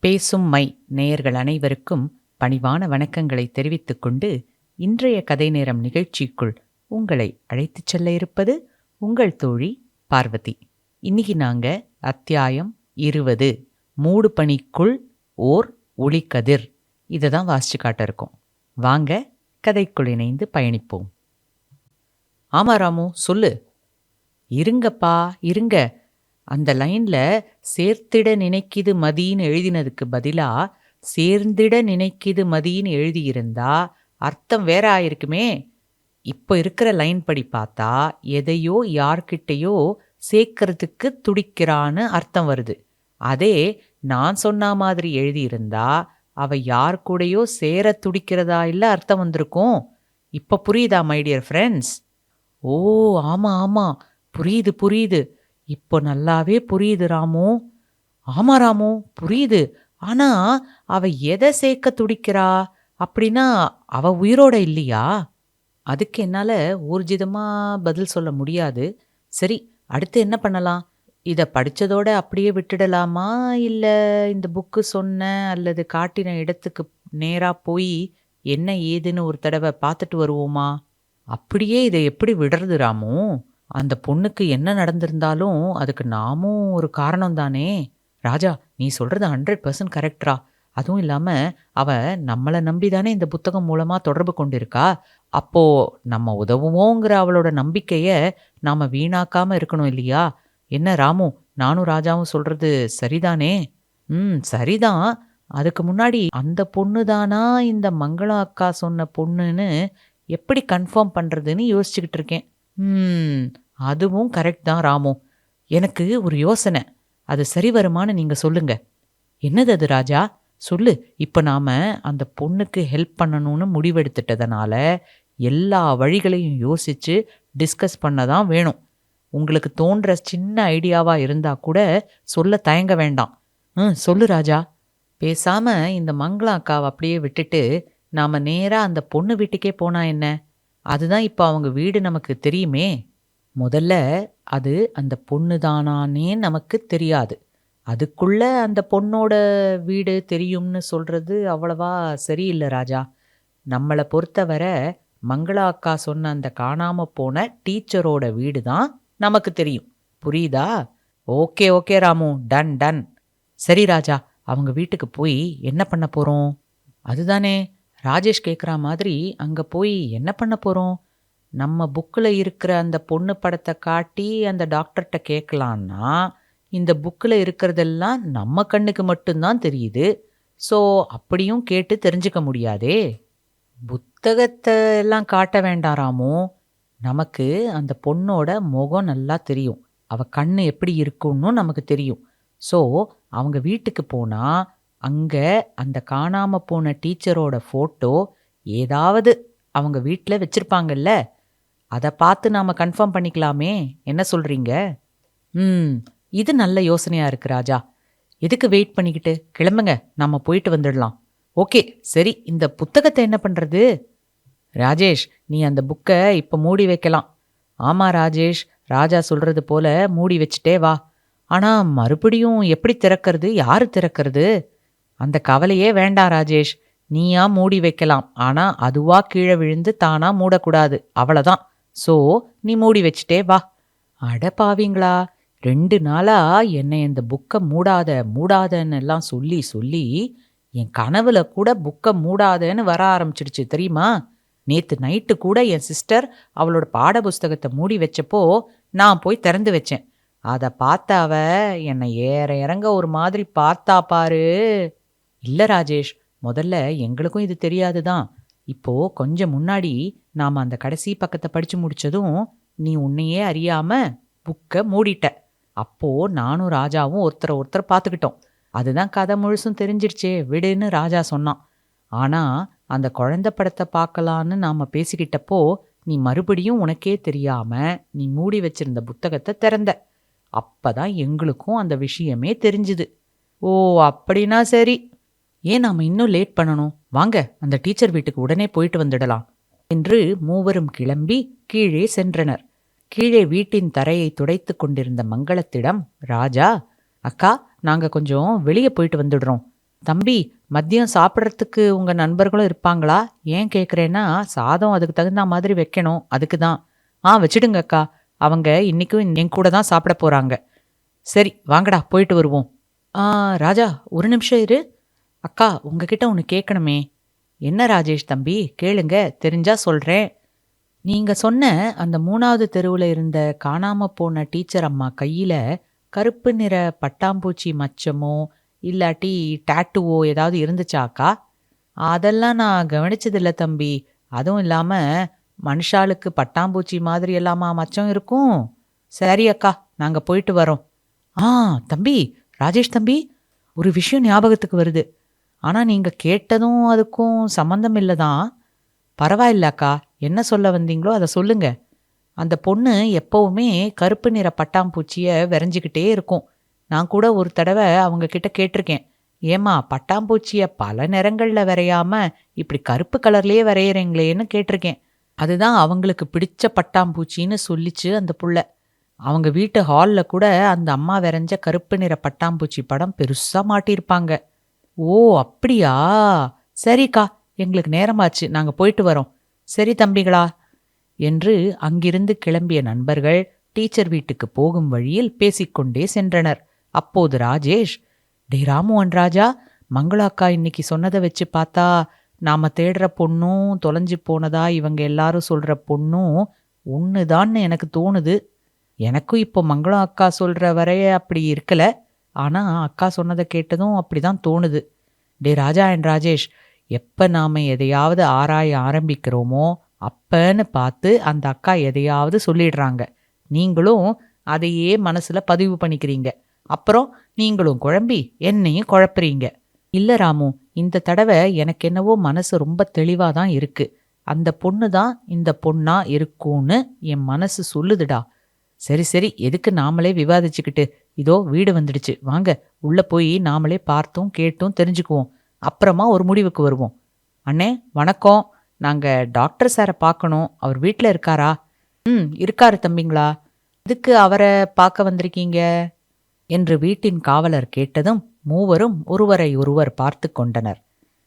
பேசும் மை நேயர்கள் அனைவருக்கும் பணிவான வணக்கங்களை தெரிவித்துக் கொண்டு இன்றைய கதை நேரம் நிகழ்ச்சிக்குள் உங்களை அழைத்துச் செல்ல இருப்பது உங்கள் தோழி பார்வதி. இன்னைக்கு நாங்க அத்தியாயம் இருபது மூடு பனிக்குள் ஓர் ஒளிக்கதிர் இதை தான் வாசிச்சு காட்ட இருக்கோம். வாங்க கதைக்குள் இணைந்து பயணிப்போம். ஆமா ராமு சொல்லு. இருங்கப்பா இருங்க. அந்த லைன்ல சேர்த்திட நினைக்கிது மதின்னு எழுதினதுக்கு பதிலா சேர்ந்திட நினைக்கிது மதின்னு எழுதியிருந்தா அர்த்தம் வேற ஆயிருக்குமே. இப்போ இருக்கிற லைன் படி பார்த்தா எதையோ யார்கிட்டயோ சேர்க்கறதுக்கு துடிக்கிறான்னு அர்த்தம் வருது. அதே நான் சொன்ன மாதிரி எழுதியிருந்தா அவ யார் கூடயோ சேர துடிக்கிறதா இல்லை அர்த்தம் வந்திருக்கும். இப்போ புரியுதா மை டியர் ஃப்ரெண்ட்ஸ் ஓ ஆமா ஆமா. புரியுது புரியுது. இப்போ நல்லாவே புரியுது ராமு. ஆமா ராமு புரியுது. ஆனா அவ எதை சேர்க்க துடிக்கிறா அப்படின்னா அவ உயிரோட இல்லையா? அதுக்கு என்னால் ஊர்ஜிதமாக பதில் சொல்ல முடியாது. சரி அடுத்து என்ன பண்ணலாம்? இதை படித்ததோடு அப்படியே விட்டுடலாமா? இல்லை இந்த புக்கு சொன்ன அல்லது காட்டின இடத்துக்கு நேராக போய் என்ன ஏதுன்னு ஒரு தடவை பார்த்துட்டு வருவோமா? அப்படியே இதை எப்படி விடுறது ராமு? அந்த பொண்ணுக்கு என்ன நடந்திருந்தாலும் அதுக்கு நாமும் ஒரு காரணம் தானே. ராஜா நீ சொல்றது ஹண்ட்ரட் பர்சன்ட் கரெக்டரா அதுவும் இல்லாம அவ நம்மளை நம்பிதானே இந்த புத்தகம் மூலமா தொடர்பு கொண்டிருக்கா? அப்போ நம்ம உதவுவோங்கிற அவளோட நம்பிக்கைய நாம வீணாக்காம இருக்கணும் இல்லையா? என்ன ராமு நானும் ராஜாவும் சொல்றது சரிதானே? ம் சரிதான். அதுக்கு முன்னாடி அந்த பொண்ணு தானா இந்த மங்களம் அக்கா சொன்ன பொண்ணுன்னு எப்படி கன்ஃபார்ம் பண்றதுன்னு யோசிச்சுக்கிட்டு இருக்கேன். ம் அதுவும் கரெக்ட் தான் ராமு. எனக்கு ஒரு யோசனை. அது சரி வருமான்னு நீங்க சொல்லுங்க. என்னது அது ராஜா? சொல்லு. இப்போ நாம அந்த பொண்ணுக்கு ஹெல்ப் பண்ணணும்னு முடிவெடுத்துட்டதுனால எல்லா வழிகளையும் யோசிச்சு டிஸ்கஸ் பண்ண தான் வேணும். உங்களுக்கு தோன்ற சின்ன ஐடியாவா இருந்தா கூட சொல்ல தயங்க வேண்டாம். ம் சொல்லு ராஜா. பேசாம இந்த மங்களா அக்காவை அப்படியே விட்டுட்டு நாம நேரா அந்த பொண்ணு வீட்டுக்கே போனா என்ன? அதுதான் இப்போ அவங்க வீடு நமக்கு தெரியுமே. முதல்ல அது அந்த பொண்ணு தானானே நமக்கு தெரியாது. அதுக்குள்ள அந்த பொண்ணோட வீடு தெரியும்னு சொல்றது அவ்வளவா சரியில்லை ராஜா. நம்மளை பொறுத்தவரை மங்களா அக்கா சொன்ன அந்த காணாம போன டீச்சரோட வீடு தான் நமக்கு தெரியும். புரியுதா? Okay okay Ramu. Done done. சரி ராஜா அவங்க வீட்டுக்கு போய் என்ன பண்ண போகிறோம் அதுதானே. ராஜேஷ் கேட்குற மாதிரி அங்கே போய் என்ன பண்ண போகிறோம் நம்ம புக்கில் இருக்கிற அந்த பொண்ணு படத்தை காட்டி அந்த டாக்டர்கிட்ட கேட்கலான்னா இந்த புக்கில் இருக்கிறதெல்லாம் நம்ம கண்ணுக்கு மட்டும்தான் தெரியுது. ஸோ அப்படியும் கேட்டு தெரிஞ்சுக்க முடியாதே. புத்தகத்தை எல்லாம் காட்ட வேண்டாராமோ நமக்கு அந்த பொண்ணோட முகம் நல்லா தெரியும். அவள் கண் எப்படி இருக்கும்னு நமக்கு தெரியும். ஸோ அவங்க வீட்டுக்கு போனால் அங்கே அந்த காணாம போன டீச்சரோட ஃபோட்டோ ஏதாவது அவங்க வீட்டில் வச்சிருப்பாங்கல்ல? அதை பார்த்து நாம் கன்ஃபார்ம் பண்ணிக்கலாமே. என்ன சொல்கிறீங்க ம் இது நல்ல யோசனையாக இருக்கு ராஜா. எதுக்கு வெயிட் பண்ணிக்கிட்டு? கிளம்புங்க. நம்ம போயிட்டு வந்துடலாம். ஓகே சரி இந்த புத்தகத்தை என்ன பண்ணுறது ராஜேஷ் நீ அந்த புக்கை இப்போ மூடி வைக்கலாம். ஆமாம் ராஜேஷ் ராஜா சொல்கிறது போல மூடி வச்சுட்டே வா. ஆனால் மறுபடியும் எப்படி திறக்கிறது? யாரு திறக்கிறது? அந்த கவலையே வேண்டாம் ராஜேஷ். நீயா மூடி வைக்கலாம். ஆனா அதுவா கீழே விழுந்து தானா மூடக்கூடாது. அவ்வளவுதான். சோ நீ மூடி வச்சுட்டே வா. அட பாவீங்களா? ரெண்டு நாளா என்னை இந்த புக்கை மூடாத மூடாதன்னு எல்லாம் சொல்லி சொல்லி என் கனவுல கூட புக்கை மூடாதன்னு வர ஆரம்பிச்சிடுச்சு. தெரியுமா? நேத்து நைட்டு கூட என் சிஸ்டர் அவளோட பாட புஸ்தகத்தை மூடி வச்சப்போ நான் போய் திறந்து வச்சேன். அதை பார்த்தாவ என்னை ஏற இறங்க ஒரு மாதிரி பார்த்தா பாரு. இல்லை ராஜேஷ் முதல்ல எங்களுக்கும் இது தெரியாது தான் இப்போ கொஞ்சம் முன்னாடி நாம் அந்த கடைசி பக்கத்தை படித்து முடித்ததும் நீ உன்னையே அறியாமல் புக்கை மூடிட்ட. அப்போ நானும் ராஜாவும் ஒருத்தரை ஒருத்தர் பார்த்துக்கிட்டோம். அதுதான் கதை முழுசும் தெரிஞ்சிருச்சே விடுன்னு ராஜா சொன்னான். ஆனால் அந்த குழந்த படத்தை பார்க்கலான்னு நாம் பேசிக்கிட்டப்போ நீ மறுபடியும் உனக்கே தெரியாமல் நீ மூடி வச்சிருந்த புத்தகத்தை திறந்த. அப்போ தான் எங்களுக்கும் அந்த விஷயமே தெரிஞ்சுது. ஓ அப்படின்னா சரி. ஏன் நாம் இன்னும் லேட் பண்ணணும்? வாங்க அந்த டீச்சர் வீட்டுக்கு உடனே போயிட்டு வந்துடலாம் என்று மூவரும் கிளம்பி கீழே சென்றனர். கீழே வீட்டின் தரையை துடைத்து கொண்டிருந்த மங்களத்திடம் ராஜா அக்கா நாங்க கொஞ்சம் வெளியே போயிட்டு வந்துடுறோம். தம்பி மதியம் சாப்பிட்றதுக்கு உங்க நண்பர்களும் இருப்பாங்களா? ஏன் கேட்குறேன்னா சாதம் அதுக்கு தகுந்த மாதிரி வைக்கணும் அதுக்கு தான். ஆ வச்சிடுங்க அக்கா. அவங்க இன்னைக்கும் என் கூட தான் சாப்பிட போறாங்க. சரி வாங்கடா போயிட்டு வருவோம். ஆ ராஜா ஒரு நிமிஷம் இரு. அக்கா உங்ககிட்ட ஒன்று கேட்கணுமே என்ன ராஜேஷ் தம்பி? கேளுங்க தெரிஞ்சா சொல்கிறேன் நீங்கள் சொன்ன அந்த மூணாவது தெருவில் இருந்த காணாம போன டீச்சர் அம்மா கையில் கருப்பு நிற பட்டாம்பூச்சி மச்சமோ இல்லாட்டி டேட்டுவோ ஏதாவது இருந்துச்சாக்கா அதெல்லாம் நான் கவனிச்சதில்ல தம்பி. அதுவும் இல்லாமல் மனுஷாளுக்கு பட்டாம்பூச்சி மாதிரி எல்லாமா மச்சம் இருக்கும். சரி அக்கா நாங்கள் போயிட்டு வரோம். ஆ தம்பி ராஜேஷ் தம்பி ஒரு விஷயம் ஞாபகத்துக்கு வருது. ஆனால் நீங்கள் கேட்டதும் அதுக்கும் சம்மந்தம் இல்லை தான் பரவாயில்லக்கா என்ன சொல்ல வந்தீங்களோ அதை சொல்லுங்க. அந்த பொண்ணு எப்போவுமே கருப்பு நிற பட்டாம்பூச்சியை விரைஞ்சிக்கிட்டே இருக்கும். நான் கூட ஒரு தடவை அவங்க கிட்ட கேட்டிருக்கேன். ஏமா பட்டாம்பூச்சியை பல நிறங்களில் வரையாமல் இப்படி கருப்பு கலர்லேயே வரைகிறீங்களேன்னு கேட்டிருக்கேன். அதுதான் அவங்களுக்கு பிடிச்ச பட்டாம்பூச்சின்னு சொல்லிச்சு அந்த புள்ள. அவங்க வீட்டு ஹாலில் கூட அந்த அம்மா வரைஞ்ச கருப்பு நிற பட்டாம்பூச்சி படம் பெருசாக மாட்டியிருப்பாங்க. ஓ அப்படியா? சரிக்கா எங்களுக்கு நேரமாச்சு. நாங்க போயிட்டு வரோம். சரி தம்பிகளா. என்று அங்கிருந்து கிளம்பிய நண்பர்கள் டீச்சர் வீட்டுக்கு போகும் வழியில் பேசிக்கொண்டே சென்றனர். அப்போது ராஜேஷ் டே ராமுவன் ராஜா மங்களாக்கா இன்னைக்கு சொன்னதை வச்சு பார்த்தா நாம தேடுற பொண்ணும் தொலைஞ்சு போனதா இவங்க எல்லாரும் சொல்ற பொண்ணும் ஒன்றுதான்னு எனக்கு தோணுது. எனக்கும் இப்போ மங்களம் அக்கா சொல்ற வரைய அப்படி இருக்கல. ஆனா அக்கா சொன்னதை கேட்டதும் அப்படிதான் தோணுது. டே ராஜா அண்ட் ராஜேஷ் எப்ப நாம எதையாவது ஆராய ஆரம்பிக்கிறோமோ அப்பன்னு பார்த்து அந்த அக்கா எதையாவது சொல்லிடுறாங்க. நீங்களும் அதையே மனசுல பதிவு பண்ணிக்கிறீங்க. அப்புறம் நீங்களும் குழம்பி என்னையும் குழப்புறீங்க. இல்ல ராமு இந்த தடவை எனக்கு என்னவோ மனசு ரொம்ப தெளிவாக தான் இருக்கு. அந்த பொண்ணு தான் இந்த பொண்ணா இருக்கும்னு என் மனசு சொல்லுதுடா. சரி சரி எதுக்கு நாமளே விவாதிச்சுக்கிட்டு இதோ வீடு வந்துடுச்சு. வாங்க உள்ள போய் நாமளே பார்த்தும் கேட்டும் தெரிஞ்சுக்குவோம். அப்புறமா ஒரு முடிவுக்கு வருவோம். அண்ணே வணக்கம். நாங்க டாக்டர் சாரை பார்க்கணும். அவர் வீட்டில் இருக்காரா? ம் இருக்காரு தம்பிங்களா. இதுக்கு அவரை பார்க்க வந்திருக்கீங்க? என்று வீட்டின் காவலர் கேட்டதும் மூவரும் ஒருவரை ஒருவர் பார்த்து கொண்டனர்.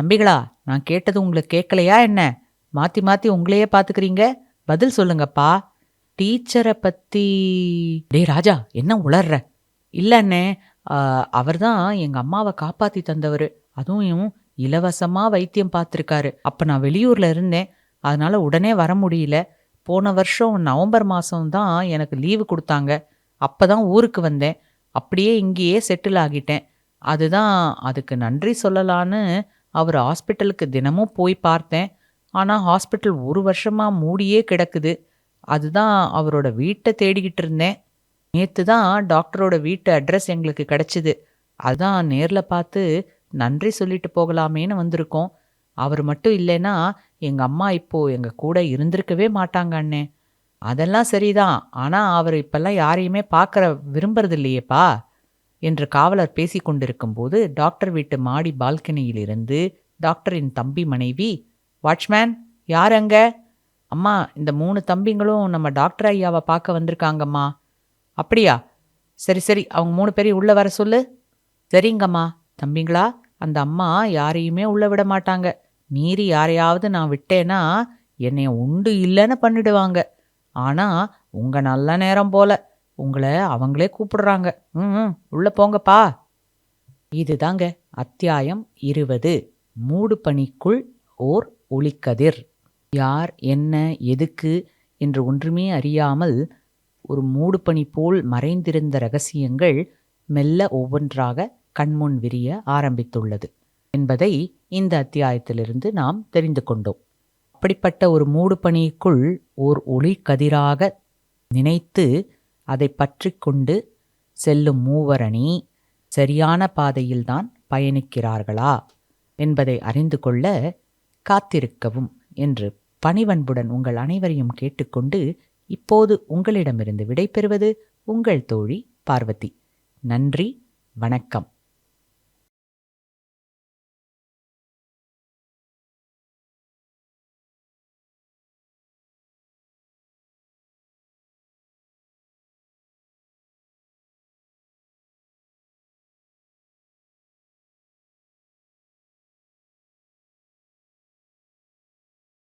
தம்பிகளா நான் கேட்டது உங்களுக்கு கேட்கலையா என்ன? மாத்தி மாத்தி உங்களையே பாத்துக்கிறீங்க பதில் சொல்லுங்கப்பா. டீச்சரை பத்தி டே ராஜா என்ன உளர்ற? இல்ல அண்ணே அவர்தான் எங்க அம்மாவை காப்பாத்தி தந்தவர். அதுவும் இலவசமா வைத்தியம் பார்த்துருக்காரு அப்ப நான் வெளியூர்ல இருந்தேன். அதனால உடனே வர முடியல. போன வருஷம் நவம்பர் மாசம் தான் எனக்கு லீவு கொடுத்தாங்க. அப்பதான் ஊருக்கு வந்தேன். அப்படியே இங்கேயே செட்டில் ஆகிட்டேன். அதுதான் அதுக்கு நன்றி சொல்லலான்னு அவர் ஹாஸ்பிட்டலுக்கு தினமும் போய் பார்த்தேன். ஆனால் ஹாஸ்பிட்டல் ஒரு வருஷமா மூடியே கிடக்குது. அதுதான் அவரோட வீட்டை தேடிக்கிட்டு இருந்தேன். நேற்று தான் டாக்டரோட வீட்டு அட்ரஸ் எங்களுக்கு கிடைச்சிது. அதான் நேரில் பார்த்து நன்றி சொல்லிட்டு போகலாமேன்னு வந்திருக்கோம். அவர் மட்டும் இல்லைன்னா எங்கள் அம்மா இப்போ எங்கள் கூட இருந்திருக்கவே மாட்டாங்க அண்ணே. அதெல்லாம் சரிதான். ஆனால் அவர் இப்பெல்லாம் யாரையுமே பார்க்குற விரும்புறது இல்லையேப்பா என்று காவலர் பேசி கொண்டிருக்கும்போது டாக்டர் வீட்டு மாடி பால்கனியில் இருந்து டாக்டரின் தம்பி மனைவி வாட்ச்மேன் யார் அங்க? அம்மா இந்த மூணு தம்பிங்களும் நம்ம டாக்டர் ஐயாவை பார்க்க வந்திருக்காங்கம்மா. அப்படியா? சரி சரி அவங்க மூணு பேரையும் உள்ள வர சொல்லு. சரிங்கம்மா. தம்பிங்களா அந்த அம்மா யாரையுமே உள்ள விட மாட்டாங்க. மீறி யாரையாவது நான் விட்டேன்னா என்னைய உண்டு இல்லைன்னு பண்ணிடுவாங்க. ஆனா உங்க நல்ல நேரம் போல. உங்களை அவங்களே கூப்பிடுறாங்க. ம் உள்ள போங்கப்பா. இதுதாங்க அத்தியாயம் இருபது. மூடு பணிக்குள் ஓர் ஒளிக்கதிர். யார் என்ன எதுக்கு என்று ஒன்றுமே அறியாமல் ஒரு மூடுபனி போல் மறைந்திருந்த ரகசியங்கள் மெல்ல ஒவ்வொன்றாக கண்முன் விரிய ஆரம்பித்துள்ளது என்பதை இந்த அத்தியாயத்திலிருந்து நாம் தெரிந்து கொண்டோம். அப்படிப்பட்ட ஒரு மூடுபனிக்குள் ஓர் ஒளி கதிராக நினைத்து அதை பற்றி கொண்டு செல்லும் மூவரணி சரியான பாதையில்தான் பயணிக்கிறார்களா என்பதை அறிந்து கொள்ள காத்திருக்கவும் என்று பணிவன்புடன் உங்கள் அனைவரையும் கேட்டுக்கொண்டு இப்போது உங்களிடமிருந்து விடைபெறுவது உங்கள் தோழி பார்வதி. நன்றி வணக்கம்.